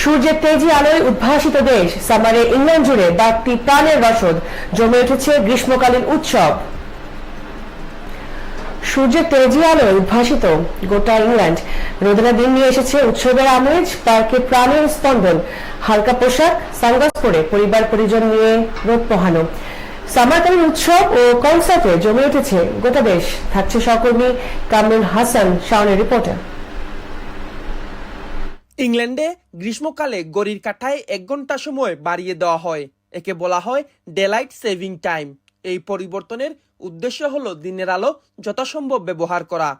সূর্যের তেজি আলোয় উদ্ভাসিত দেশ, সামারে ইংল্যান্ড জুড়ে বাড়তি প্রাণের রসদ জমে উঠেছে গ্রীষ্মকালীন উৎসব। সূর্যের তেজি আলোয় উদ্ভাসিত গোটা ইংল্যান্ড। রোদনা দিন নিয়ে এসেছে উৎসবের আমেজ, পার্কে প্রাণের স্পন্দন। হালকা পোশাক, সানগ্লাস পরে পরিবার পরিজন নিয়ে রোদ পোহানো। সামারকালীন উৎসব ও কনসার্টে জমে উঠেছে গোটা দেশ, থাকছে সহকর্মী কামরুল হাসান শাওনের রিপোর্টার ইংল্যান্ডে গ্রীষ্মকালে গড়ির কাঠায় এক ঘণ্টা সময় বাড়িয়ে দেওয়া হয়। একে বলা হয় ডেলাইট সেভিং টাইম। এই পরিবর্তনের উদ্দেশ্য হল দিনের আলো যথাসম্ভব ব্যবহার করা।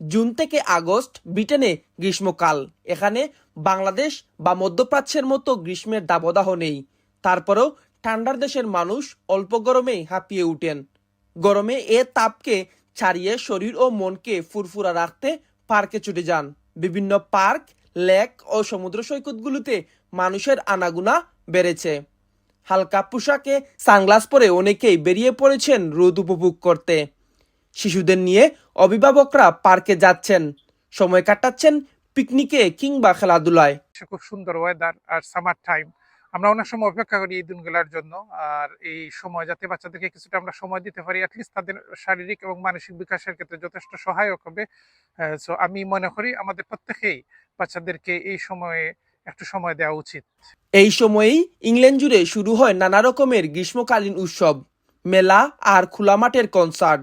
জুন থেকে আগস্ট ব্রিটেনে গ্রীষ্মকাল। এখানে বাংলাদেশ বা মধ্যপ্রাচ্যের মতো গ্রীষ্মের দাবদাহ নেই। তারপরেও ঠান্ডার দেশের মানুষ অল্প গরমেই হাঁপিয়ে উঠেন গরমে এ তাপকে ছাড়িয়ে শরীর ও মনকে ফুরফুরা রাখতে পার্কে ছুটে যান। বিভিন্ন পার্ক লেক ও সমুদ্র সৈকতগুলোতে মানুষের আনাগুনা বেড়েছে। হালকা পোশাকে সানগ্লাস পরে অনেকেই বেরিয়ে পড়েছেন রোদ উপভোগ করতে। শিশুদের নিয়ে অভিভাবকরা পার্কে যাচ্ছেন। সময় কাটাচ্ছেন পিকনিকে কিংবা খেলাধুলায়। খুব সুন্দর ওয়েদার আর সামার টাইম আমরা অনেক সময় অপেক্ষা করি এই দিনগুলোর জন্য। আর এই সময় যাতে বাচ্চাদেরকে কিছুটা আমরা সময় দিতে পারি অ্যাটলিস্ট তাদের শারীরিক এবং মানসিক বিকাশের ক্ষেত্রে যথেষ্ট সহায়ক হবে। সো আমি মনে করি আমাদের প্রত্যেকেই বাচ্চাদেরকে এই সময়ে একটু সময় দেওয়া উচিত। এই সময়েই ইংল্যান্ড জুড়ে শুরু হয় নানা রকমের গ্রীষ্মকালীন উৎসব মেলা আর খোলা মাঠের কনসার্ট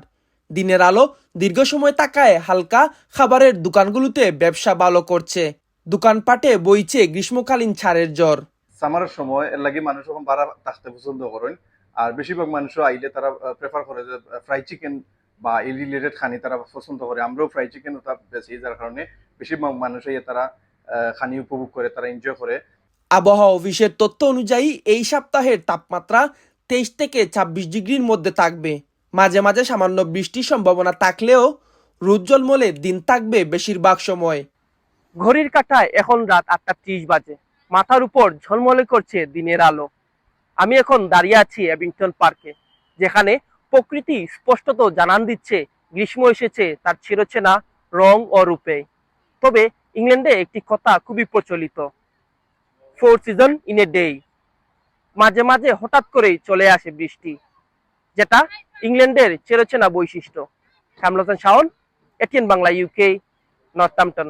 দিনের আলো দীর্ঘ সময় তাকায় হালকা খাবারের দোকানগুলোতে ব্যবসা ভালো করছে। দোকানপাটে বইছে গ্রীষ্মকালীন ছাড়ের জ্বর। সামারের সময় এর লাগে মানুষ এখন বাড়া থাকতে পছন্দ করেন। আর বেশিরভাগ মানুষ আইলে তারা প্রেফার করে যে ফ্রাই চিকেন বা এই রিলেটেড খানি তারা পছন্দ করে। আমরাও ফ্রাই চিকেন ওটা বেশি যার কারণে বেশিরভাগ মানুষ তারা আহ, খানি উপভোগ করে তারা এনজয় করে। আবহাওয়া অফিসের তথ্য অনুযায়ী এই সপ্তাহের তাপমাত্রা তেইশ থেকে ছাব্বিশ ডিগ্রির মধ্যে থাকবে। মাঝে মাঝে সামান্য বৃষ্টির সম্ভাবনা থাকলেও রোজ্জ্বলমলে দিন থাকবে বেশিরভাগ সময়। ঘড়ির কাঁটায় এখন রাত আটটা ত্রিশ বাজে। মাথার উপর ঝলমলে করছে দিনের আলো। আমি এখন দাঁড়িয়ে আছি অ্যাবিংটন পার্কে যেখানে প্রকৃতি স্পষ্টত জানান দিচ্ছে গ্রীষ্ম এসেছে তার ছিঁড়ছে না রং ও রূপে তবে ইংল্যান্ডে একটি কথা খুবই প্রচলিত? Four season in a day মাঝে মাঝে হঠাৎ করেই চলে আসে বৃষ্টি, যেটা ইংল্যান্ডের চেরোচেনা বৈশিষ্ট্য। শ্যামলতন Shaon, ATN Bangla UK Northampton